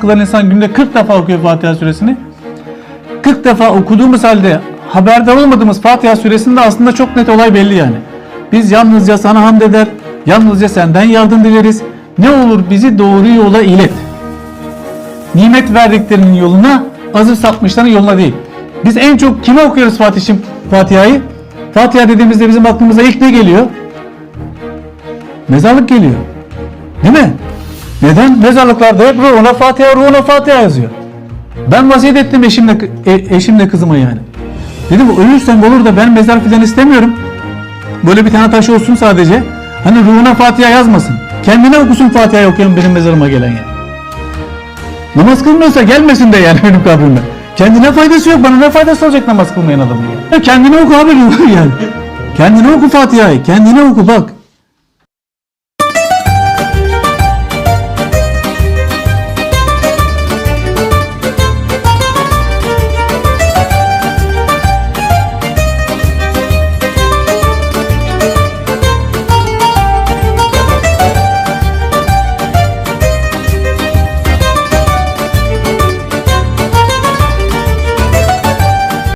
kılan insan günde 40 defa okuyor Fatiha suresini. 40 defa okuduğumuz halde haberdar olmadığımız Fatiha suresinde aslında çok net olay belli yani. Biz yalnızca sana hamd eder, yalnızca senden yardım dileriz. Ne olur bizi doğru yola ilet. Nimet verdiklerinin yoluna, azıp sapmışların yoluna değil. Biz en çok kime okuyoruz Fatih'im Fatiha'yı? Fatiha dediğimizde bizim aklımıza ilk ne geliyor? Mezarlık geliyor. Değil mi? Neden? Mezarlıklarda hep ruhuna Fatiha, ruhuna Fatiha yazıyor. Ben vasiyet ettim eşimle, e- eşimle kızıma yani. Dedim ölürsem olur da ben mezar filan istemiyorum. Böyle bir tane taş olsun sadece. Hani ruhuna Fatiha yazmasın. Kendine okusun Fatiha'yı okuyan benim mezarıma gelen yani. Namaz kılmıyorsa gelmesin de yani benim kabrime. Kendine faydası yok. Bana ne faydası olacak namaz kılmayan adamın ya. ya kendine oku abi yani. Kendine oku Fatiha'yı. Kendine oku bak.